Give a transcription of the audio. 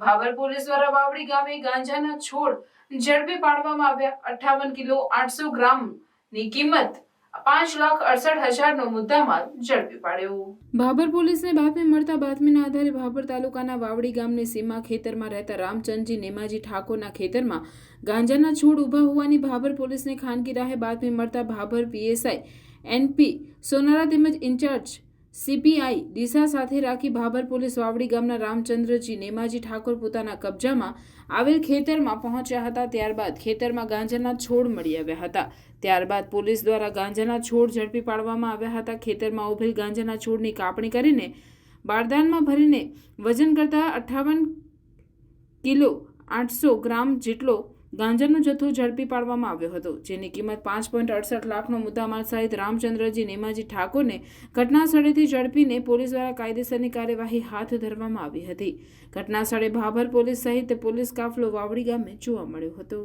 Bhabhar police દ્વારા વાવડી ગામે ગાંજાના છોડ ઝડપી પાડવામાં આવ્યા. અઠાવન કિલો આઠસો ગ્રામની કિંમત પાંચ લાખ અડસઠ હજારનો મુદ્દામાલ ઝડપી પાડ્યો. ભાભર પોલીસને બાતમી મળતા બાતમીના આધારે ભાભર તાલુકાના વાવડી ગામની સીમા ખેતરમાં રહેતા રામચંદજી નેમાજી ઠાકોરના ખેતરમાં ગાંજાના છોડ ઊભા હોવાની ભાભર પોલીસને ખાનગી રાહે બાતમી મળતા ભાભર પીએસઆઈ એનપી સોનારા તેમજ ઇન્ચાર્જ સીપીઆઈ દિશા સાથે રાખી ભાભર પોલીસ વાવડી ગામના રામચંદ્રજી નેમાજી ઠાકોર પોતાના કબજામાં આવેલ ખેતરમાં પહોંચ્યા હતા. ત્યારબાદ ખેતરમાં ગાંજાના છોડ મળી આવ્યા હતા. ત્યારબાદ પોલીસ દ્વારા ગાંજાના છોડ ઝડપી પાડવામાં આવ્યા હતા. ખેતરમાં ઉભેલ ગાંજાના છોડની કાપણી કરીને બારદાનમાં ભરીને વજન કરતા અઠ્ઠાવન કિલો આઠસો ગ્રામ જેટલો ગાંજાનો જથ્થો ઝડપી પાડવામાં આવ્યો હતો, જેની કિંમત પાંચ પોઈન્ટ અડસઠ લાખનો મુદ્દામાલ સહિત રામચંદ્રજી, નેમાજી ઠાકોરને ઘટના સ્થળેથી ઝડપીને પોલીસ દ્વારા કાયદેસરની કાર્યવાહી હાથ ધરવામાં આવી હતી. ઘટના સ્થળે ભાભર પોલીસ સહિત પોલીસ કાફલો વાવડી ગામે જોવા મળ્યો હતો.